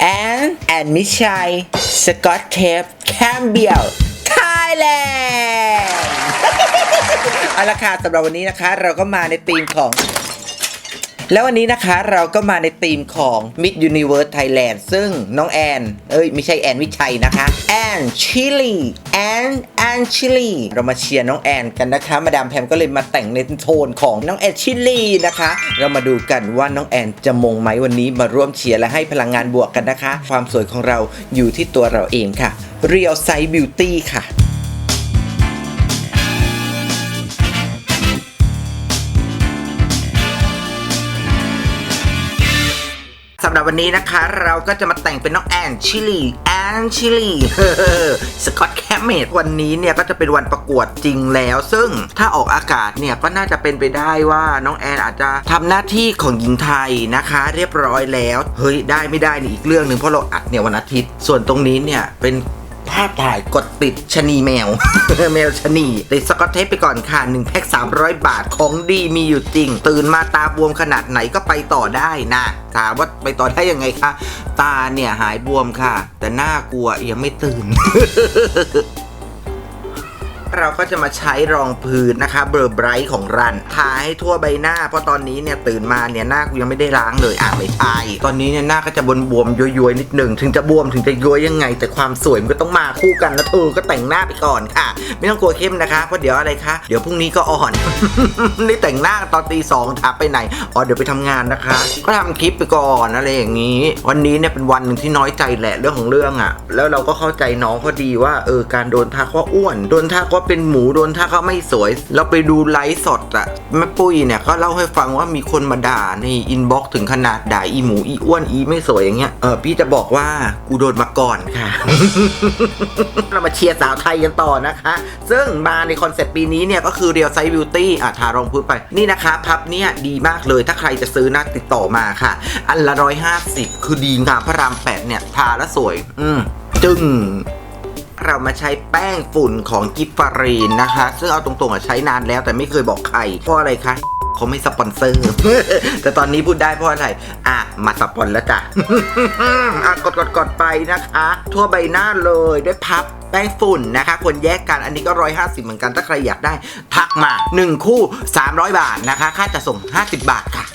แอนแอนมิชัยสกอตเทปแคมเบียลไทยแลนด์เอาละค่ะสำหรับวันนี้นะคะ เราก็มาในธีมของ แล้ววันนี้นะคะเราก็มาในธีมของ Mid Universe Thailand ซึ่งน้องแอน เอ้ย ไม่ใช่แอนวิชัยนะคะแอนชิลีแอนแอนชิลีเรามาเชียร์น้องแอนกันนะคะ มาดามแพมก็เลยมาแต่งในโทนของน้องแอนชิลีนะคะ เรามาดูกันว่าน้องแอนจะมงไหมวันนี้มาร่วมเชียร์และให้พลังงานบวกกันนะคะ ความสวยของเราอยู่ที่ตัวเราเองค่ะ Real Size Beauty ค่ะ สำหรับวันนี้นะคะ เราก็จะมาแต่งเป็นน้องแอนชิลีแอนชิลีสกอตแคมเมดวันนี้เนี่ยก็จะเป็นวันประกวดจริงแล้ว ซึ่งถ้าออกอากาศเนี่ยก็น่าจะเป็นไปได้ว่าน้องแอนอาจจะทำหน้าที่ของหญิงไทยนะคะ เรียบร้อยแล้ว เฮ้ยได้ไม่ได้นี่อีกเรื่องหนึ่งเพราะเราอัดเนี่ยวันอาทิตย์ ส่วนตรงนี้เนี่ยเป็น ภาพถ่ายกดติดชะนีแมว แมวชะนีติดสกอตเทปไปก่อนค่ะ1แพ็ค300 บาทของดีมีอยู่จริง ตื่นมาตาบวมขนาดไหนก็ไปต่อได้นะถามว่าไปต่อได้ยังไงคะตาเนี่ยหายบวมค่ะ แต่หน้ากลัวยังไม่ตื่น เราก็จะมาใช้รองพื้นนะคะเบอร์ไบรท์ของรันทาให้ทั่วใบหน้า เพราะตอนนี้เนี่ยตื่นมาเนี่ยหน้ากูยังไม่ได้ล้างเลยอะไม่ใช่ตอนนี้เนี่ยหน้าก็จะบวมบวมย้วยๆนิดหนึ่งถึงจะบวมถึงจะย้วยยังไง แต่ความสวยมันก็ต้องมาคู่กันนะเธอก็แต่งหน้าไปก่อนค่ะ ไม่ต้องกลัวเข้มนะคะเพราะเดี๋ยวอะไรคะเดี๋ยวพรุ่งนี้ก็อ่อนนี่แต่งหน้าตอนตีสองทักไปไหนอ๋อเดี๋ยวไปทำงานนะคะ ก็ทำคลิปไปก่อนอะไรอย่างนี้ วันนี้เนี่ยเป็นวันหนึ่งที่น้อยใจแหละเรื่องของเรื่องอะ่ะ แล้วเราก็เข้าใจน้องเขาดีว่าเออการโดนทักว่าอ้วนโดนทักว่าเป็นหมูโดนทักว่าไม่สวย เราไปดูไลฟ์สดอะแม่ปุ้ยเนี่ยก็เล่าให้ฟังว่ามีคนมาด่าในอินบ็อกซ์ถึงขนาดด่าอีหมูอีอ้วนอีไม่สวยอย่างเงี้ยเออพี่จะบอกว่ากูโดนมาก่อนค่ะ เรามาเชียร์สาวไทยกันต่อนะคะ ซึ่งมาในคอนเซ็ปต์ปีนี้เนี่ยก็คือ Real Size Beauty อะทารองพื้นไปนี่นะคะพับเนี่ยดีมากเลยถ้าใครจะซื้อนะติดต่อมาค่ะ อันละร้อยห้าสิบคือดีงามพระรามแปดเนี่ยทาแล้วสวย อืมจึง เรามาใช้แป้งฝุ่นของกิฟฟารีนนะคะ ซึ่งเอาตรงๆอะใช้นานแล้วแต่ไม่เคยบอกใครเพราะอะไรคะเขาไม่สปอนเซอร์ แต่ตอนนี้พูดได้เพราะอะไร อะ มาสปอนแล้วจ้ะ อะกดกดกดไปนะคะ ทั่วใบหน้าเลยด้วยพับแป้งฝุ่นนะคะควรแยกกันอันนี้ก็ 150 เหมือนกันถ้าใครอยากได้ ทักมา 1 คู่ 300 บาทนะคะ ค่าจะส่ง 50 บาทค่ะ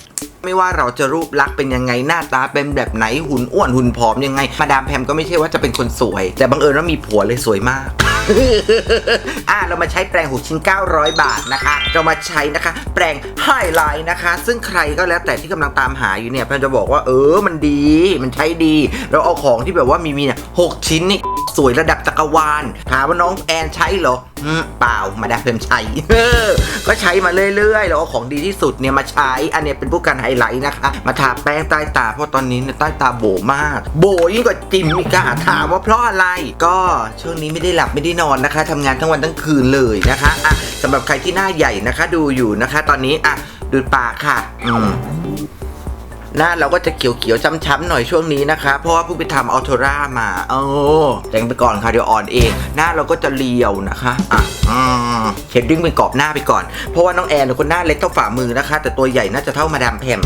ไม่ว่าเราจะรูปลักษณ์เป็นยังไงหน้าตาเป็นแบบไหนหุ่นอ้วนหุ่นผอมยังไง มาดามแพมก็ไม่ใช่ว่าจะเป็นคนสวย แต่บังเอิญว่ามีผัวเลยสวยมากอะเรามาใช้แปรงหูชิ้น 900 บาทนะคะ เรามาใช้นะคะ แปรงไฮไลท์นะคะ ซึ่งใครก็แล้วแต่ที่กำลังตามหาอยู่เนี่ยแพมจะบอกว่าเออมันดี มันใช้ดี เราเอาของที่แบบว่ามีมีเนี่ยหกชิ้นนี่ สวยระดับจักรวาลถามว่าน้องแอนใช้เหรออืมเปล่ามาดามแพมใช้ก็ใช้มาเรื่อยๆเราเอของดีที่สุดเนี่ยมาใช้ อันนี้เป็นผู้กันไฮไลท์นะคะ มาทาแป้งใต้ตาเพราะตอนนี้เนี่ยใต้ตาโบมาก โบยิ่งกว่าจิมอีกอะถามว่าเพราะอะไรก็ช่วงนี้ไม่ได้หลับไม่ได้นอนนะคะทำงานทั้งวันทั้งคืนเลยนะคะอะสำหรับใครที่หน้าใหญ่นะคะ ดูอยู่นะคะ ตอนนี้อะดูปากค่ะ อืม หน้าเราก็จะเขียวๆช้ำๆหน่อยช่วงนี้นะคะ เพราะว่าเพิ่งไปทำอัลโทรามาโอ้แต่งไปก่อนค่ะเดี๋ยวอ่อนเอง หน้าเราก็จะเรียวนะคะอะอืมเชดดิ้งเป็นกรอบหน้าไปก่อน เพราะว่าน้องแอนเป็นคนหน้าเล็กเท่าฝ่ามือนะคะ แต่ตัวใหญ่น่าจะเท่ามาดามแพม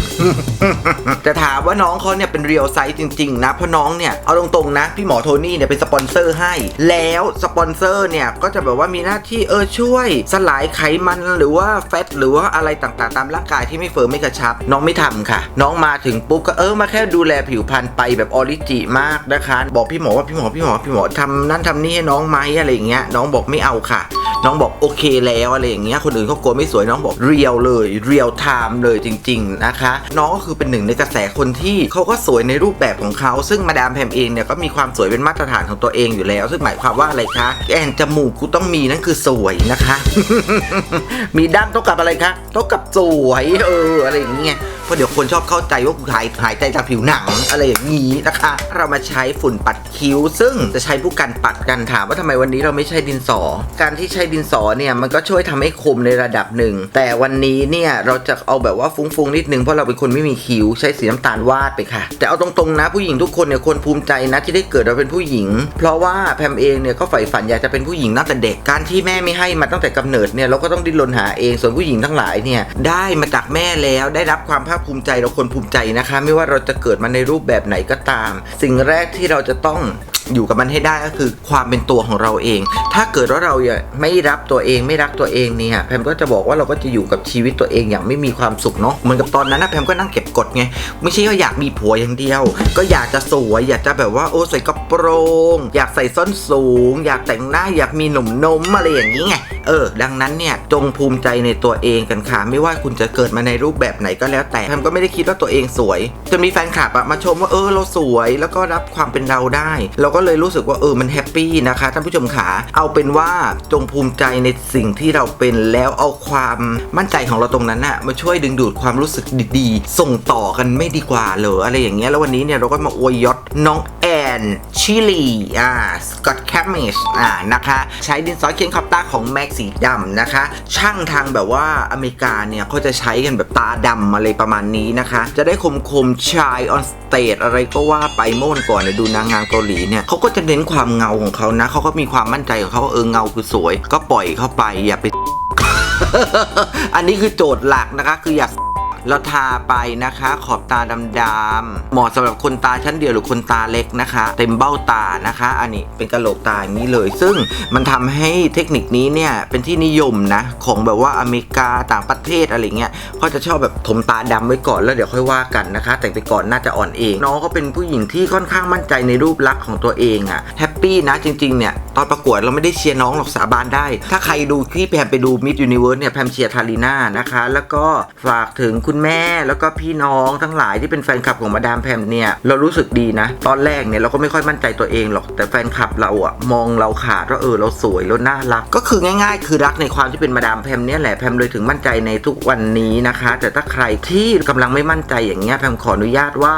แต่ถามว่าน้องเขาเนี่ยเป็นเรียลไซส์จริงๆนะเพราะน้องเนี่ยเอาตรงๆนะ พี่หมอโทนี่เนี่ยเป็นสปอนเซอร์ให้ แล้วสปอนเซอร์เนี่ยก็จะแบบว่ามีหน้าที่เออช่วย สลายไขมันหรือว่าแฟตหรือว่าอะไรต่างๆ ตามร่างกายที่ไม่เฟิร์มไม่กระชับ น้องไม่ทำค่ะ น้องมาถึงปุ๊บก็เออมาแค่ดูแลผิวพรรณไปแบบออริจิมากนะคะ บอกพี่หมอว่าพี่หมอพี่หมอพี่หมอทำนั่นทำนี่ให้น้องไหมอะไรอย่างเงี้ยน้องบอกไม่เอาค่ะ น้องบอกโอเคแล้วอะไรอย่างเงี้ยคนอื่นเขากลัวไม่สวยน้องบอกเรียวเลยเรียวไทม์เลยจริง ๆนะคะ น้องก็คือเป็นหนึ่งในกระแสคนที่เขาก็สวยในรูปแบบของเขาซึ่งมาดามแพมเองเนี่ยก็มีความสวยเป็นมาตรฐานของตัวเองอยู่แล้ว ซึ่งหมายความว่าอะไรคะแอนจมูกกูต้องมีนั่นคือสวยนะคะ มีด้านเท่ากับอะไรคะเท่ากับสวยเอออะไรอย่างเงี้ย เพราะเดี๋ยวคนชอบเข้าใจว่ากูหายหายใจจากผิวหนังอะไรอย่างนี้นะคะ เรามาใช้ฝุ่นปัดคิ้ว ซึ่งจะใช้ผู้กันปัดกันถามว่าทำไมวันนี้เราไม่ใช้ดินสอ การที่ใช้ดินสอเนี่ยมันก็ช่วยทำให้คมในระดับหนึ่ง แต่วันนี้เนี่ยเราจะเอาแบบว่าฟุ้งๆนิดนึงเพราะเราเป็นคนไม่มีคิ้วใช้สีน้ำตาลวาดไปค่ะ แต่เอาตรงๆนะผู้หญิงทุกคนเนี่ยควรภูมิใจนะที่ได้เกิดมาเป็นผู้หญิง เพราะว่าแพมเองเนี่ยก็ใฝ่ฝันอยากจะเป็นผู้หญิงตั้งแต่เด็กการที่แม่ไม่ให้มาตั้งแต่กำเนิดเนี่ยเราก็ต้องดิ้นรนหาเองส่วนผู้หญิงทั้งหลายเนี่ยได้มาจากแม่แล้วได้รับความภาคภูมิใจเราควรภูมิใจนะคะ ไม่ว่าเราจะเกิดมาในรูปแบบไหนก็ตาม สิ่งแรกที่เราจะต้องอยู่กับมันให้ได้ก็คือความเป็นตัวของเราเอง ถ้าเกิดว่าเราอย่าไม่รับตัวเองไม่รักตัวเองเนี่ยแพมก็จะบอกว่าเราก็จะอยู่กับชีวิตตัวเองอย่างไม่มีความสุขเนาะเหมือนกับตอนนั้นนะแพมก็นั่งเก็บกดไงไม่ใช่ว่าอยากมีผัวอย่างเดียว ก็อยากจะสวยอยากจะแบบว่าโอ้ใส่กระโปรง อยากใส่ส้นสูง อยากแต่งหน้าอยากมีหนุ่มนมอะไรอย่างนี้ไงเออ ดังนั้นเนี่ยจงภูมิใจในตัวเองกันค่ะไม่ว่าคุณจะเกิดมาในรูปแบบไหนก็แล้วแต่แพมก็ไม่ได้คิดว่าตัวเองสวยจนมีแฟนคลับอะมาชมว่าเออเราสวย แล้วก็รับความเป็นเราได้ เราก็เลยรู้สึกว่าเออมันแฮปปี้นะคะท่านผู้ชมขาเอาเป็นว่าจงภูมิใจในสิ่งที่เราเป็นแล้วเอาความมั่นใจของเราตรงนั้นอะมาช่วยดึงดูดความรู้สึกดีๆ ส่งต่อกันไม่ดีกว่าเหรออะไรอย่างเงี้ยแล้ววันนี้เนี่ยเราก็มาอวยยศน้องแอนชิลีอ่าสกอตแคมมิชอ่านะคะ ใช้ดินสอเขียนขอบตาของแม็กสีดำนะคะ ช่างทางแบบว่าอเมริกาเนี่ยเขาจะใช้กันแบบตาดำอะไรประมาณนี้นะคะ จะได้คมคมชายออนสเตจอะไรก็ว่าไปโม่นก่อนเนี่ยดูนางงามเกาหลีเนี่ยเขาก็จะเน้นความเงาของเขานะเขาก็มีความมั่นใจของเขาว่าเออเงาคือสวย ก็ปล่อยเข้าไปอย่าไป อันนี้คือโจทย์หลักนะคะ คืออยาก เราทาไปนะคะ ขอบตาดำๆเหมาะสำหรับคนตาชั้นเดียวหรือคนตาเล็กนะคะ เต็มเบ้าตานะคะ อันนี้เป็นกระโหลกตาอย่างนี้เลย ซึ่งมันทำให้เทคนิคนี้เนี่ยเป็นที่นิยมนะ ของแบบว่าอเมริกาต่างประเทศอะไรเงี้ยเขาจะชอบแบบถมตาดำไว้ก่อนแล้วเดี๋ยวค่อยว่ากันนะคะ แต่งไปก่อนน่าจะอ่อนเอง น้องก็เป็นผู้หญิงที่ค่อนข้างมั่นใจในรูปลักษณ์ของตัวเองอะแฮปปี้นะจริงๆเนี่ย อนประกวดเราไม่ได้เชียร์น้องหรอกสาบานได้ ถ้าใครดูที่แพมไปดูมิ s ยูนิเวิร์สเนี่ยแพมเชียร์ทารีน่านะคะ แล้วก็ฝากถึงคุณแม่แล้วก็พี่น้องทั้งหลายที่เป็นแฟนคลับของมาดามแพมเนี่ยเรารู้สึกดีนะ ตอนแรกเนี่ยเราก็ไม่ค่อยมั่นใจตัวเองหรอก แต่แฟนคลับเราอะมองเราขาดว่าเออเราสวยเราน่ารัก ก็คือง่าย ๆ คือรักในความที่เป็นมาดามแพมเนี่ยแหละแพมเลยถึงมั่นใจในทุกวันนี้นะคะ แต่ถ้าใครที่กำลังไม่มั่นใจอย่างเงี้ยแพมขออนุญาตว่า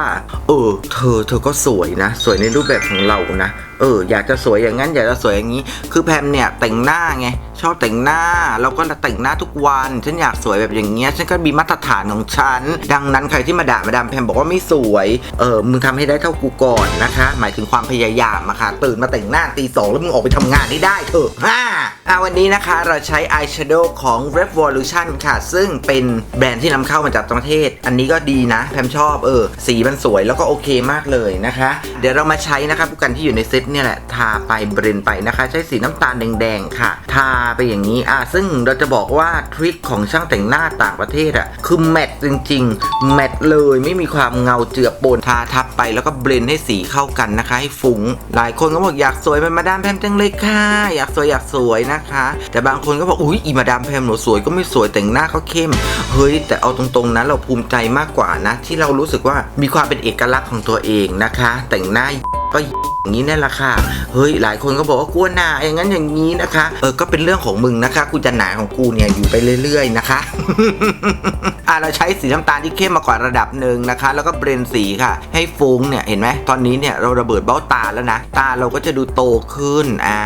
เออ เธอเธอก็สวยนะ สวยในรูปแบบของเรานะ เอออยากจะสวยอย่างนั้น อยากจะสวยอย่างนี้ คือแพมเนี่ยแต่งหน้าไงชอบแต่งหน้าแล้วก็แต่งหน้าทุกวันฉันอยากสวยแบบอย่างเงี้ยฉันก็มีมาตรฐานของฉัน ดังนั้นใครที่มาด่ามาดามแพมบอกว่าไม่สวยเออมึงทำให้ได้เท่ากูก่อนนะคะ หมายถึงความพยายามอะค่ะตื่นมาแต่งหน้าตีสองแล้วมึงออกไปทำงานได้ได้เถอะฮ่าอะวันนี้นะคะเราใช้อายแชโดว์ของ Revolution ค่ะ ซึ่งเป็นแบรนด์ที่นำเข้ามาจากต่างประเทศ อันนี้ก็ดีนะแพมชอบเออสีมันสวยแล้วก็โอเคมากเลยนะคะ เดี๋ยวเรามาใช้นะคะผู้กันที่อยู่ในเซตเนี่ยแหละทาไปเบรนไปนะคะ ใช้สีน้ำตาลแดงๆค่ะ ทาไปอย่างนี้อะซึ่งเราจะบอกว่าทริคของช่างแต่งหน้าต่างประเทศอะคือแมทจริง ๆ แมทเลยไม่มีความเงาเจือปนทาทับไปแล้วก็เบรนให้สีเข้ากันนะคะ ให้ฟุง้ง หลายคนก็บอกอยากสวยเป็นมาดามแพมจังเลยค่ะ อยากสวยอยากสวยนะคะ แต่บางคนก็บอกอุ้ยอีมาดามแพมหนูสวยก็ไม่สวยแต่งหน้าก็เข้มเฮ้ยแต่เอาตรงๆนะเราภูมิใจมากกว่านะ ที่เรารู้สึกว่ามีความเป็นเอกลักษณ์ของตัวเองนะคะ แต่งหน้า ก็อย่างนี้นั่นแหละค่ะ เฮ้ยหลายคนก็บอกว่ากลัวหนาอย่างนั้นอย่างนี้นะคะ เออก็เป็นเรื่องของมึงนะคะ กูจะหนาของกูเนี่ยอยู่ไปเรื่อยๆนะคะ อะเราใช้สีน้ำตาลที่เข้มมาก่อนระดับหนึ่งนะคะ แล้วก็เบรนสีค่ะ ให้ฟุ้งเนี่ยเห็นไหมตอนนี้เนี่ยเราระเบิดเบ้าตาแล้วนะ ตาเราก็จะดูโตขึ้นอ่า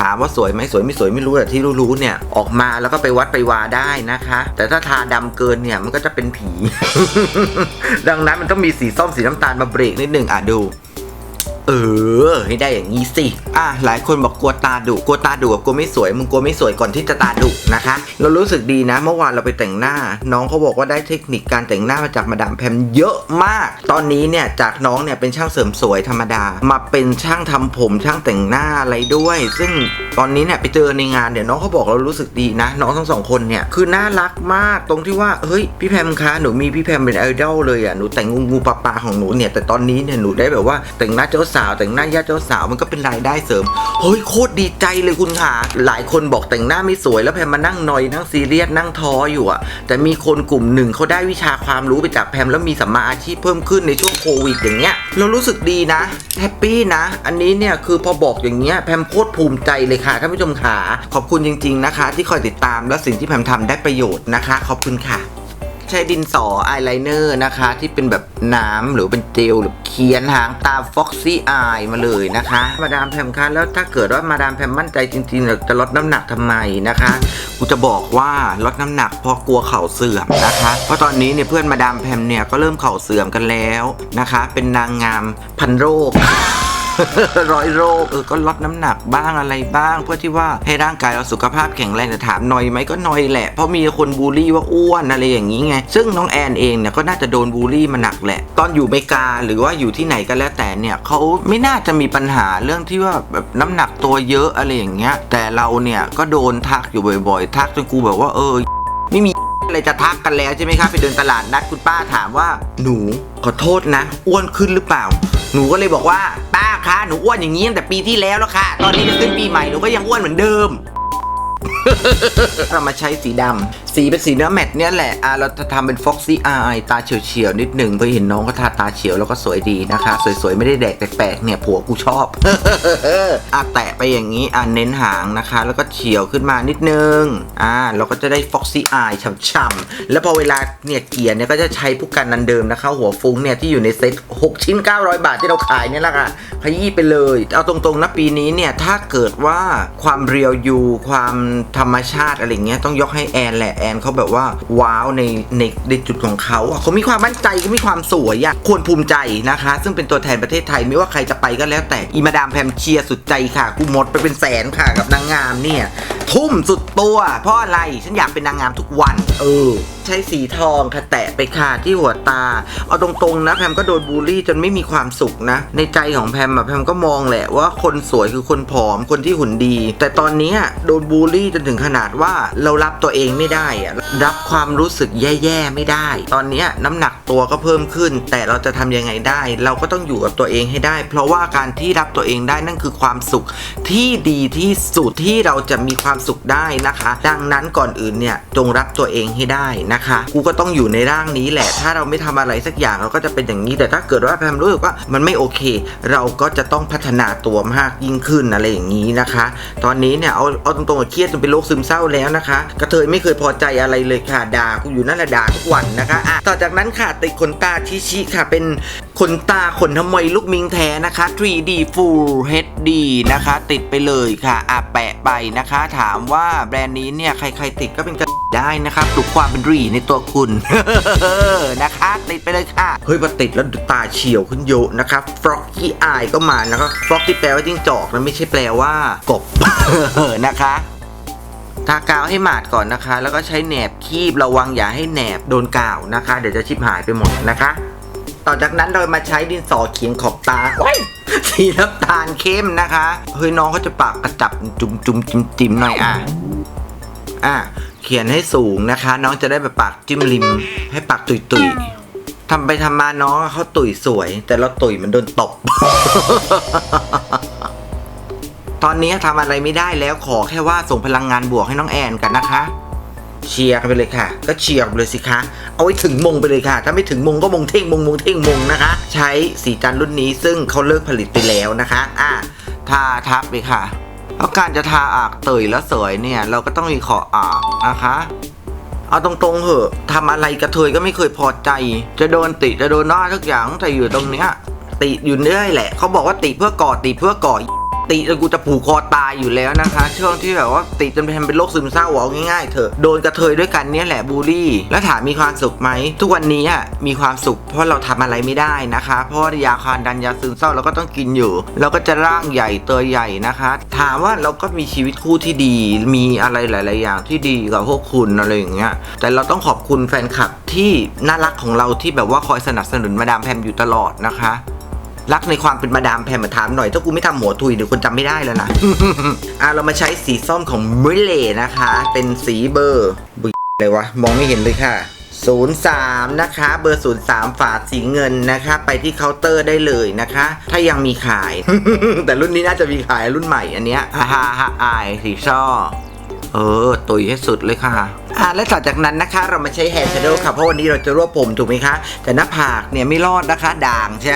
ถามว่าสวยไหมสวยไม่สวยไม่รู้แต่ที่รู้ๆเนี่ยออกมาแล้วก็ไปวัดไปวาได้นะคะ แต่ถ้าทาดำเกินเนี่ยมันก็จะเป็นผี ดังนั้นมันต้องมีสีส้มสีน้ำตาลมาเบรกนิดหนึ่งอะดู เออ ให้ได้อย่างนี้สิ อะหลายคนบอกกลัวตาดุกลัวตาดุกับกลัวไม่สวยมึงกลัวไม่สวยก่อนที่จะตาดุนะคะ เรารู้สึกดีนะ เมื่อวานเราไปแต่งหน้า น้องเขาบอกว่าได้เทคนิคการแต่งหน้ามาจากมาดามแพมเยอะมาก ตอนนี้เนี่ยจากน้องเนี่ยเป็นช่างเสริมสวยธรรมดา มาเป็นช่างทำผมช่างแต่งหน้าอะไรด้วย ซึ่งตอนนี้เนี่ยไปเจอในงานเนี่ยวน้องเขาบอกเรารู้สึกดีนะ น้องทั้งสองคนเนี่ยคือน่ารักมากตรงที่ว่าเฮ้ยพี่แพมคะหนูมีพี่แพมเป็นไอดอลเลยอะหนูแต่งงูงูปลาปลาของหนูเนี่ยแต่ตอนนี้เนี่ยหนูได้แบบว่าแต่งหน้าเจ้าสาว แต่งหน้าญาติเจ้าสาวมันก็เป็นรายได้เสริมเฮ้ยโคตรดีใจเลยคุณค่ะ หลายคนบอกแต่งหน้าไม่สวยแล้วแพมมานั่งนอยนั่งซีเรียสนั่งท้ออยู่อะแต่มีคนกลุ่มหนึ่งเขาได้วิชาความรู้ไปจากแพมแล้วมีสัมมาอาชีพเพิ่มขึ้นในช่วงโควิดอย่างเงี้ยเรารู้สึกดีนะแฮปปี้นะ อันนี้เนี่ยคือพอบอกอย่างเงี้ยแพมโคตรภูมิใจเลยค่ะท่านผู้ชมขาขอบคุณจริง ๆนะคะ ที่คอยติดตามและสิ่งที่แพมทำได้ประโยชน์นะคะ ขอบคุณค่ะ ใช้ดินสออายไลเนอร์นะคะ ที่เป็นแบบน้ำหรือเป็นเจลหรือเขียนหางตาฟ็อกซี่อายมาเลยนะคะ มาดามแพมคะแล้วถ้าเกิดว่ามาดามแพมมั่นใจจริงๆจะลดน้ำหนักทำไมนะคะกูจะบอกว่าลดน้ำหนักเพราะกลัวเข่าเสื่อมนะคะ เพราะตอนนี้เนี่ยเพื่อนมาดามแพมเนี่ยก็เริ่มเข่าเสื่อมกันแล้วนะคะ เป็นนางงามพันโรค ร้อยโรคเออก็ลดน้ำหนักบ้างอะไรบ้าง เพื่อที่ว่าให้ร่างกายเราสุขภาพแข็งแรงแต่ถามหน่อยไหมก็หน่อยแหละ เพราะมีคนบูลลี่ว่าอ้วนอะไรอย่างนี้ไง ซึ่งน้องแอนเองเนี่ยก็น่าจะโดนบูลลี่มาหนักแหละ ตอนอยู่อเมริกาหรือว่าอยู่ที่ไหนก็แล้วแต่เนี่ยเขาไม่น่าจะมีปัญหาเรื่องที่ว่าแบบน้ำหนักตัวเยอะอะไรอย่างเงี้ย แต่เราเนี่ยก็โดนทักอยู่บ่อยๆ ทักจนกูแบบว่าเออไม่มีอะไรจะทักกันแล้วใช่ไหมครับไปเดินตลาดนัดคุณป้าถามว่า หนูขอโทษนะ อ้วนขึ้นหรือเปล่า หนูก็เลยบอกว่าป้าคะหนูอ้วนอย่างนี้ตั้งแต่ปีที่แล้วแล้วค่ะ ตอนนี้จะขึ้นปีใหม่หนูก็ยังอ้วนเหมือนเดิม เรามาใช้สีดำสีเป็นสีเนื้อแมตต์เนี่ยแหละอะเราจะทำเป็นฟ็อกซี่อายตาเฉียวๆนิดหนึ่งเพอเห็นน้องก็ทาตาเฉียวแล้วก็สวยดีนะคะ สวยๆ ไม่ได้แดกแปลกๆเนี่ยผัวกูชอบอะแตะไปอย่างนี้อะเน้นหางนะคะ แล้วก็เฉียวขึ้นมานิดนึงอ่าเราก็จะได้ฟ็อกซี่อายฉ่ำๆแล้วพอเวลาเนี่ยเกลียร์เนี่ยก็จะใช้ผู้กันนันเดิมนะคะหัวฟุ้งเนี่ยที่อยู่ในเซ็ต6 ชิ้น 900 บาทที่เราขายเนี่ยแหละค่ะขยี้ไปเลย เอาตรงๆนะปีนี้เนี่ยถ้าเกิดว่าความเรียวยูความธรรมชาติอะไรเงี้ยต้องยกให้แอนแหละแอนเขาแบบว่าว้าวในในในจุดของเขาอะเขามีความมั่นใจเขามีความสวยอะควรภูมิใจนะคะ ซึ่งเป็นตัวแทนประเทศไทยไม่ว่าใครจะไปก็แล้วแต่อีมาดามแพมเชียสุดใจค่ะกูหมดไปเป็นแสนค่ะกับนางงามเนี่ย ทุ่มสุดตัวเพราะอะไรฉันอยากเป็นนางงามทุกวัน เออ ใช้สีทองค่ะแตะไปค่ะที่หัวตา เอาตรงๆนะแพมก็โดนบูลลี่จนไม่มีความสุขนะ ในใจของแพมอะแพมก็มองแหละว่าคนสวยคือคนผอมคนที่หุ่นดี แต่ตอนนี้โดนบูลลี่จนถึงขนาดว่าเรารับตัวเองไม่ได้อะรับความรู้สึกแย่ๆไม่ได้ ตอนนี้น้ำหนักตัวก็เพิ่มขึ้น แต่เราจะทำยังไงได้ เราก็ต้องอยู่กับตัวเองให้ได้ เพราะว่าการที่รับตัวเองได้นั่นคือความสุขที่ดีที่สุดที่เราจะมีความสุขได้นะคะ ดังนั้นก่อนอื่นเนี่ยจงรับตัวเองให้ได้นะคะ กูก็ต้องอยู่ในร่างนี้แหละ ถ้าเราไม่ทำอะไรสักอย่างเราก็จะเป็นอย่างนี้แต่ถ้าเกิดว่าแพมรู้สึกว่ามันไม่โอเค เราก็จะต้องพัฒนาตัวมากยิ่งขึ้นอะไรอย่างนี้นะคะ ตอนนี้เนี่ยเอาเอาตรงๆเครียดจนเป็นโรคซึมเศร้าแล้วนะคะ กระเทยไม่เคยพอใจอะไรเลยค่ะด่ากูอยู่นั่นแหละด่าทุกวันนะคะอะต่อจากนั้นค่ะติดขนตาชิชิค่ะ เป็นขนตาขนทำไมลูกมิงแท้นะคะ 3D Full HD นะคะ ติดไปเลยค่ะอะแปะไปนะคะ ถามว่าแบรนด์นี้เนี่ยใครๆติดก็เป็นกระได้นะคะปลุกความเป็นรีในตัวคุณนะคะ ติดไปเลยค่ะ เฮ้ยพอติดแล้วตาเฉียวขึ้นเยอะนะคะ Froggy Eye ก็มานะคะ Frog ที่แปลว่าจิ้งจอกนะไม่ใช่แปลว่ากบนะคะ ทากาวให้หมาดก่อนนะคะ แล้วก็ใช้แหนบคีบระวังอย่าให้แหนบโดนกาวนะคะ เดี๋ยวจะชิบหายไปหมดนะคะ ต่อจากนั้นเรามาใช้ดินสอเขียนขอบตาสีน้ำตาลเข้มนะคะเฮ้ยน้องเขาจะปากกระจับจุ่มจุ่มจิ้มจิ้มหน่อยอะอะเขียนให้สูงนะคะ น้องจะได้แบบปากจิ้มริม ให้ปากตุยตุยๆทำไปทำมาน้องเขาตุยสวย แต่เราตุยมันโดนตบ ตอนนี้ทำอะไรไม่ได้แล้วขอแค่ว่าส่งพลังงานบวกให้น้องแอนกันนะคะ เชียร์กันไปเลยค่ะ ก็เชียร์ไปเลยสิคะ เอาไว้ถึงมงไปเลยค่ะ ถ้าไม่ถึงมงก็มงเท่งมงมงเท่งมงนะคะ ใช้สีจันรุ่นนี้ซึ่งเขาเลิกผลิตไปแล้วนะคะ อะทาทับไปค่ะเพราะการจะทาอากเตยแล้วสวยเนี่ย เราก็ต้องมีขออากนะคะ เอาตรงๆเหอะทำอะไรกระเทยก็ไม่เคยพอใจ จะโดนติจะโดนน้าทุกอย่างแต่อยู่ตรงเนี้ยติอยู่เรื่อยแหละเขาบอกว่าติเพื่อก่อติเพื่อก่อ ติจนกูจะผูกคอตายอยู่แล้วนะคะ ช่วงที่แบบว่าติจนเป็นโรคซึมเศร้าเอาง่ายๆเถอะโดนกระเทยด้วยกันเนี่ยแหละบูลลี่ แล้วถามมีความสุขไหมทุกวันนี้อะมีความสุข เพราะเราทำอะไรไม่ได้นะคะ เพราะยาคานดันยาซึมเศร้าเราก็ต้องกินอยู่เราก็จะร่างใหญ่เตยใหญ่นะคะ ถามว่าเราก็มีชีวิตคู่ที่ดี มีอะไรหลาย ๆ อย่างที่ดีกับพวกคุณอะไรอย่างเงี้ยแต่เราต้องขอบคุณแฟนคลับที่น่ารักของเราที่แบบว่าคอยสนับสนุนมาดามแพมอยู่ตลอดนะคะ รักในความเป็นมาดามแพมมาถามหน่อย ถ้ากูไม่ทำหัวทุยเดี๋ยวคนจำไม่ได้แล้วนะ อะเรามาใช้สีส้มของมิเลนะคะ เป็นสีเบอร์บุยอะไรวะ มองไม่เห็นเลยค่ะ03 นะคะ เบอร์ 03 ฝาสีเงินนะคะ ไปที่เคาน์เตอร์ได้เลยนะคะ ถ้ายังมีขาย แต่รุ่นนี้น่าจะมีขายรุ่นใหม่อันเนี้ยฮ่าฮ่าฮ่าอายสีช่อ เออ ตุยให้สุดเลยค่ะ อ่าและต่อจากนั้นนะคะ เรามาใช้แฮร์ชโดว์ค่ะ เพราะวันนี้เราจะรวบผมถูกไหมคะ แต่หน้าผากเนี่ยไม่รอดนะคะ ด่างใช่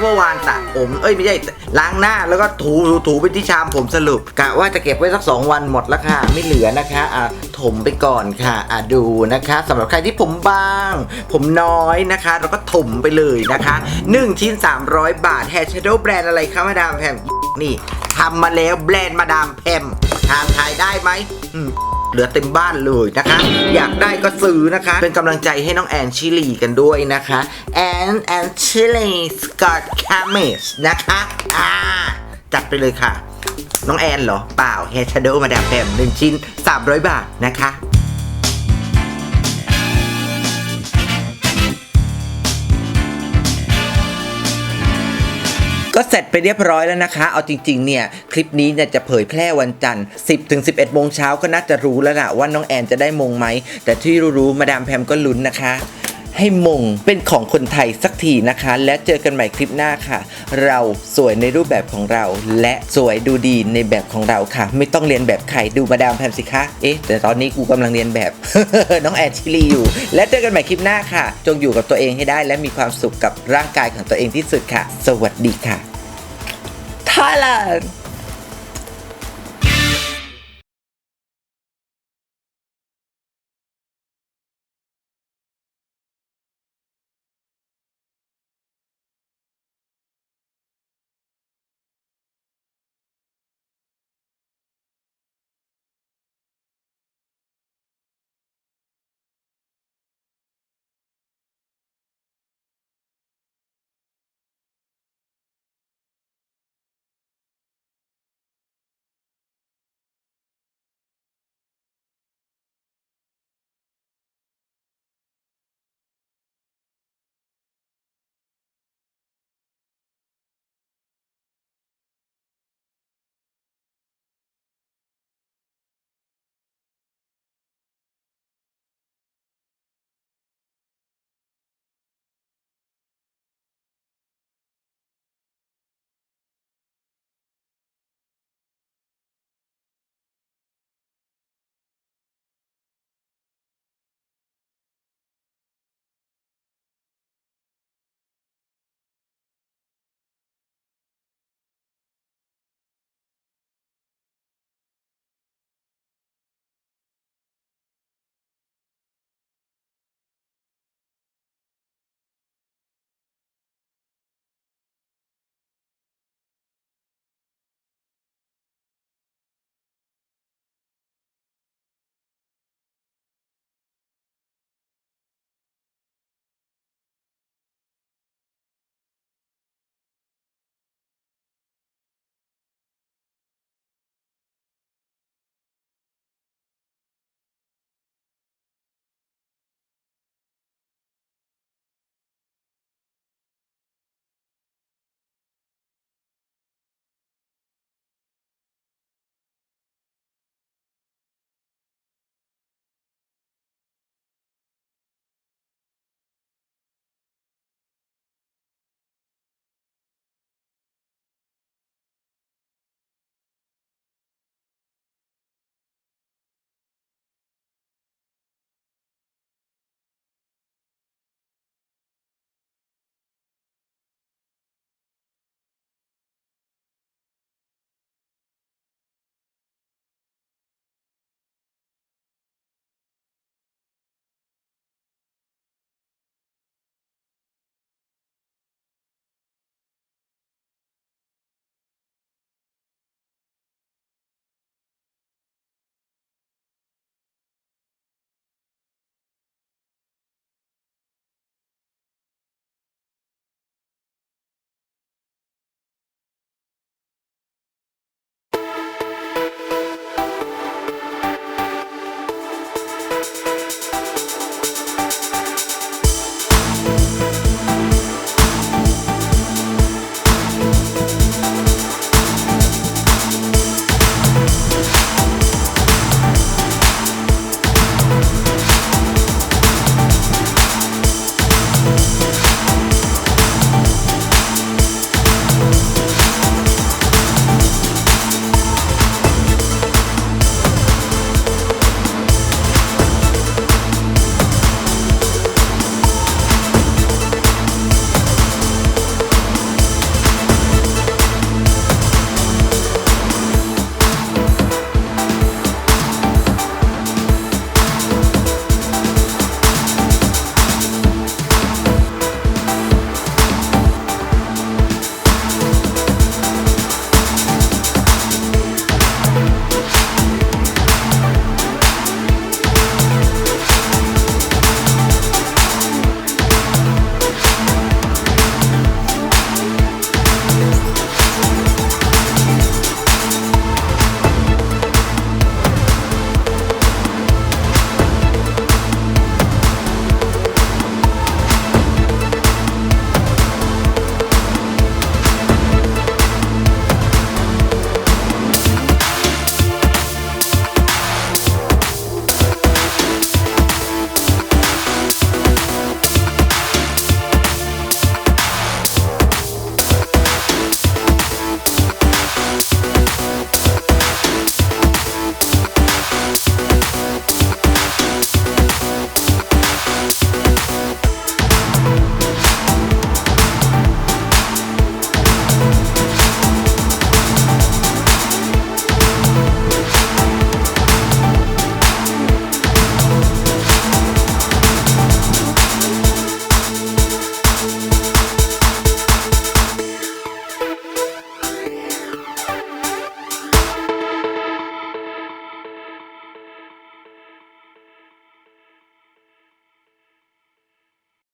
เมื่อวานสระผม เอ้ยไม่ใช่ล้างหน้าแล้วก็ถูถูถูไปที่ชามผมสรุปกะว่าจะเก็บไว้สักสองวันหมดแล้วค่ะ ไม่เหลือนะคะ อ่าถมไปก่อนค่ะ อ่าดูนะคะสำหรับใครที่ผมบาง ผมน้อยนะคะ เราก็ถมไปเลยนะคะ 1 ชิ้น 300 บาทแฮร์ชโดว์แบรนด์อะไรคะมาดามแพมนี่ทำมาแล้วแบรนด์มาดามแพมานทายได้ไหมเหลือเต็มบ้านเลยนะคะ อยากได้ก็ซื้อนะคะ เป็นกำลังใจให้น้องแอนชิลีกันด้วยนะคะแอนแอนชิลีสกอตคาเมสนะคะอ่าจัดไปเลยค่ะ น้องแอนเหรอ เปล่า Hair Shadow มาดามแพมหนึ่งชิ้น 300 บาทนะคะ ก็เสร็จไปเรียบร้อยแล้วนะคะ เอาจริงๆ เนี่ย คลิปนี้เนี่ยจะเผยแพร่วันจันทร์ 10ถึง11 โมงเช้าก็น่าจะรู้แล้วล่ะว่าน้องแอนจะได้มงไหม แต่ที่รู้ๆ มาดามแพมก็ลุ้นนะคะ ให้มงเป็นของคนไทยสักทีนะคะ และเจอกันใหม่คลิปหน้าค่ะ เราสวยในรูปแบบของเรา และสวยดูดีในแบบของเราค่ะ ไม่ต้องเรียนแบบใครดูมาดามแพมสิคะเอ๊ะแต่ตอนนี้กูกำลังเรียนแบบ น้องแอนชิลีอยู่ และเจอกันใหม่คลิปหน้าค่ะ จงอยู่กับตัวเองให้ได้ และมีความสุขกับร่างกายของตัวเองที่สุดค่ะ สวัสดีค่ะ Thailand